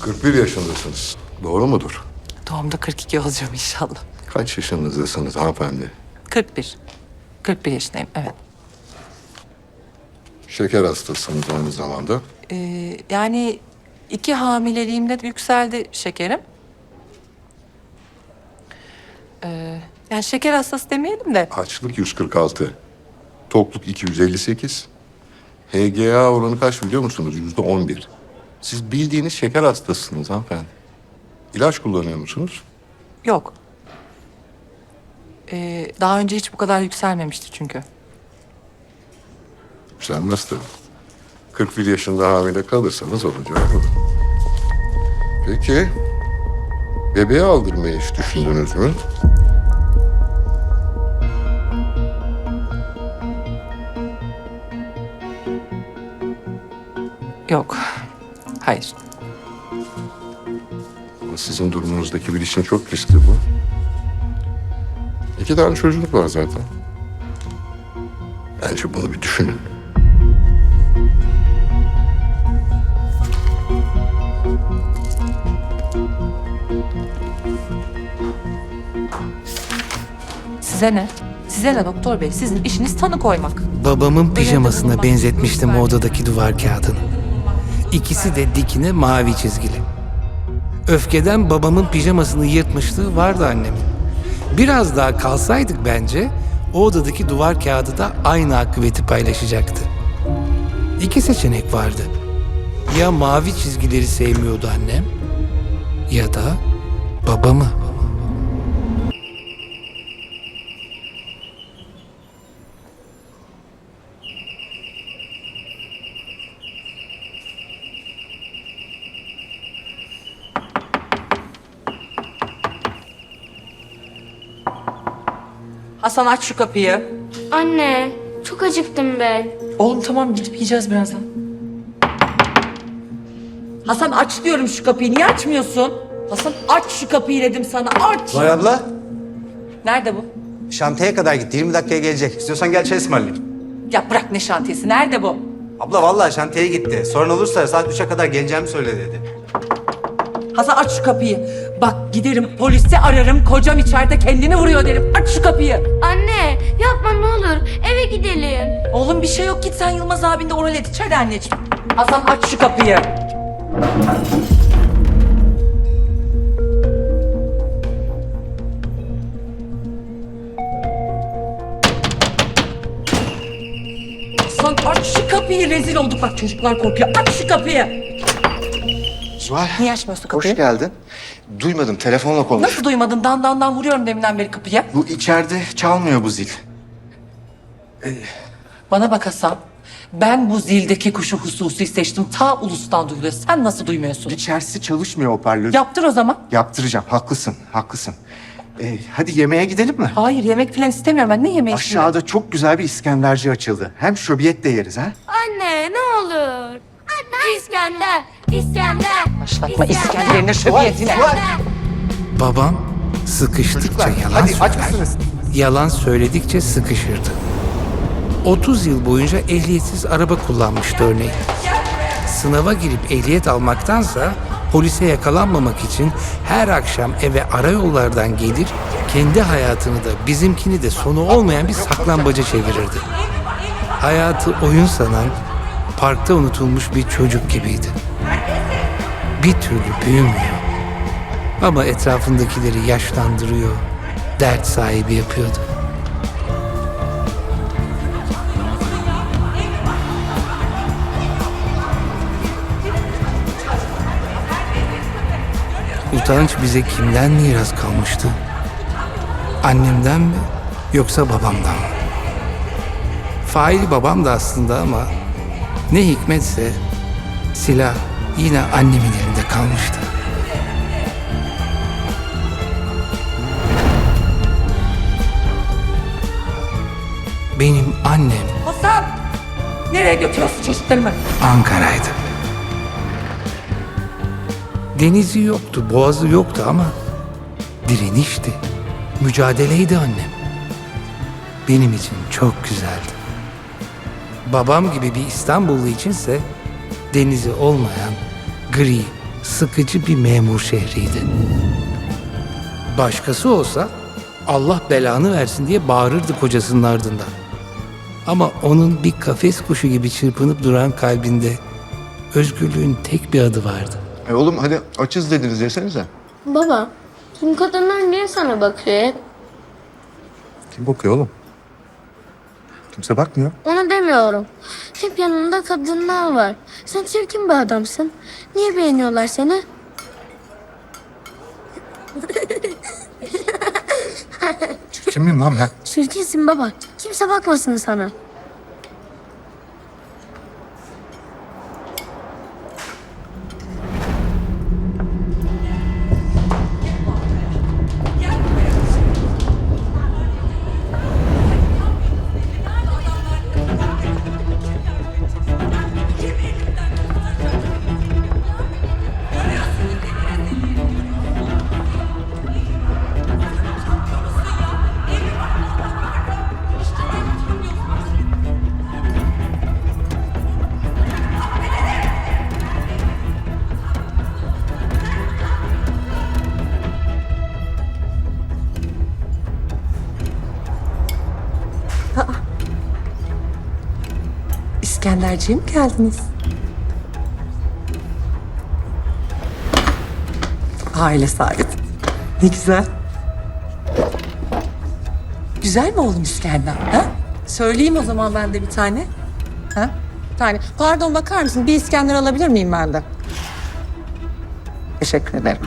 41 yaşındasınız. Doğru mudur? Doğumda 42 olacağım inşallah. Kaç yaşınızdasınız hanımefendi? 41. 41 yaşındayım evet. Şeker hastasınız aynı zamanda. Ee, yani iki hamileliğimde yükseldi şekerim. Ee, yani şeker hastası demeyelim de Açlık 146. Tokluk 258. HGA oranı kaç biliyor musunuz? Yüzde 11. Siz bildiğiniz şeker hastasısınız hanımefendi. İlaç kullanıyor musunuz? yok. Ee, daha önce hiç bu kadar yükselmemişti çünkü. Yükselmez tabii. 41 yaşında hamile kalırsanız olacak bu. Peki, bebeği aldırmayı hiç düşündünüz mü? Yok. Hayır. Ama sizin durumunuzdaki bir için çok riskli bu. İki tane çocuk var zaten. Bence bunu bir düşünün. Size ne? Size ne doktor bey? Sizin işiniz tanı koymak. Babamın pijamasına benzetmiştim o odadaki duvar kağıdını. İkisi de dikine mavi çizgili. Öfkeden babamın pijamasını yırtmışlığı vardı annemin. Biraz daha kalsaydık bence o odadaki duvar kağıdı da aynı akıbeti paylaşacaktı. İki seçenek vardı. Ya mavi çizgileri sevmiyordu annem ya da babamı. Hasan aç şu kapıyı. Anne, çok acıktım ben. Oğlum tamam gidip yiyeceğiz birazdan. Hasan aç diyorum şu kapıyı. Niye açmıyorsun? Hasan aç şu kapıyı dedim sana. Aç. Vay abla, Nerede bu? şantiyeye kadar gitti. 20 dakikaya gelecek. İstiyorsan gel çay ısmarlayayım. Ya bırak ne şantiyesi. Nerede bu? Abla vallahi şantiyeye gitti. Sorun olursa saat 3'e kadar geleceğimi söyle dedi. Hasan aç şu kapıyı. Bak giderim polisi ararım. Kocam içeride kendini vuruyor derim. Aç şu kapıyı. Anne, yapma ne olur. Eve gidelim. Oğlum bir şey yok. Git sen Yılmaz abin de oral et. İçeride anneciğim. Hasan aç şu kapıyı. Hasan aç şu kapıyı. Rezil olduk bak çocuklar korkuyor. Aç şu kapıyı. Zuhal, Niye açmıyorsun hoş kapıyı? geldin. Duymadım, telefonla konuş. Nasıl duymadın? Dan dan dan vuruyorum deminden beri kapıya. Bu içeride çalmıyor bu zil. Bana bak Hasan. Ben bu zildeki kuşu hususi seçtim. Ta ulustan duyuluyor. Sen nasıl duymuyorsun? İçerisi çalışmıyor hoparlör. Yaptır o zaman. Yaptıracağım, haklısın, haklısın. Ee, hadi yemeğe gidelim mi? Hayır yemek falan istemiyorum ben. Ne yemeği? Aşağıda çok güzel bir İskenderci açıldı. Hem şöbiyet de yeriz ha. Anne, ne olur. Anne. İskender, İskender. Başlatma İskender'ine şöbiyetine. Babam sıkıştıkça yalan hadi aç söyler. mısınız? Yalan söyledikçe sıkışırdı. 30 yıl boyunca ehliyetsiz araba kullanmıştı örneğin. Sınava girip ehliyet almaktansa polise yakalanmamak için her akşam eve arayollardan gelir, kendi hayatını da bizimkini de sonu olmayan bir saklambaca çevirirdi. Hayatı oyun sanan, parkta unutulmuş bir çocuk gibiydi. Bir türlü büyümüyor. Ama etrafındakileri yaşlandırıyor, dert sahibi yapıyordu. Utanç bize kimden miras kalmıştı? Annemden mi yoksa babamdan mı? Faili babam da aslında ama ne hikmetse silah yine annemin elinde kalmıştı. Benim annem Hasan! Nereye götürüyorsun çocuklarımı? Ankara'ydı. Denizi yoktu, boğazı yoktu ama direnişti. Mücadeleydi annem. Benim için çok güzeldi. Babam gibi bir İstanbullu içinse denizi olmayan gri, sıkıcı bir memur şehriydi. Başkası olsa Allah belanı versin diye bağırırdı kocasının ardından. Ama onun bir kafes kuşu gibi çırpınıp duran kalbinde özgürlüğün tek bir adı vardı. E oğlum hadi açız dediniz yesenize. Baba, tüm kadınlar niye sana bakıyor hep? Kim bakıyor oğlum? Kimse bakmıyor. Onu demiyorum. Hep yanında kadınlar var. Sen çirkin bir adamsın. Niye beğeniyorlar seni? Kim miyim lan ben? Çirkinsin baba. Kimse bakmasın sana. İskenderciğim geldiniz. Aile sahibi. Ne güzel. Güzel mi oğlum İskender? Ha? Söyleyeyim o zaman ben de bir tane. Ha? Bir tane. Pardon bakar mısın? Bir İskender alabilir miyim ben de? Teşekkür ederim.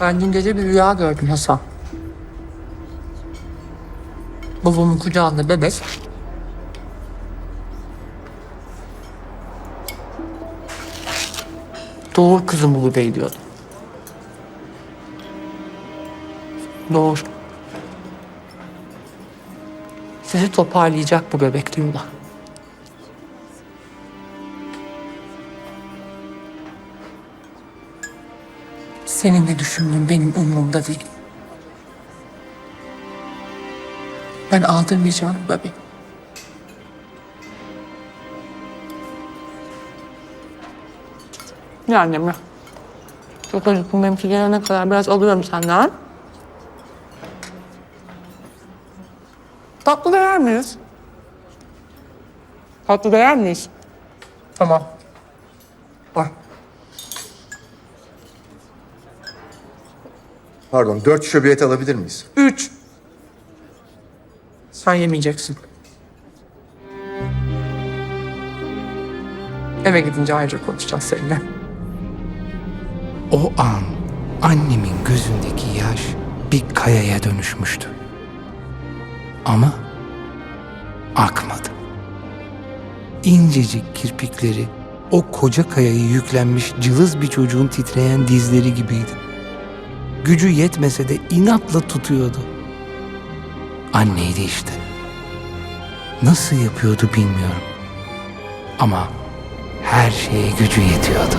Ben dün gece bir rüya gördüm Hasan. Babamın kucağında bebek. Doğur kızım bu bebeği diyordu. Doğur. Sizi toparlayacak bu bebek diyorlar. Senin ne düşündüğün benim umurumda değil. Ben aldırmayacağım bu bebeği. Ya annem ya. Çok acıktım. Benimki gelene kadar biraz alıyorum senden. Tatlı da yer miyiz? Tatlı da yer miyiz? Tamam. Bak. Pardon dört şöbiyet alabilir miyiz? Üç. Sen yemeyeceksin. Eve gidince ayrıca konuşacağız seninle. O an annemin gözündeki yaş bir kayaya dönüşmüştü. Ama akmadı. İncecik kirpikleri o koca kayayı yüklenmiş cılız bir çocuğun titreyen dizleri gibiydi. Gücü yetmese de inatla tutuyordu. Anneydi işte. Nasıl yapıyordu bilmiyorum. Ama her şeye gücü yetiyordu.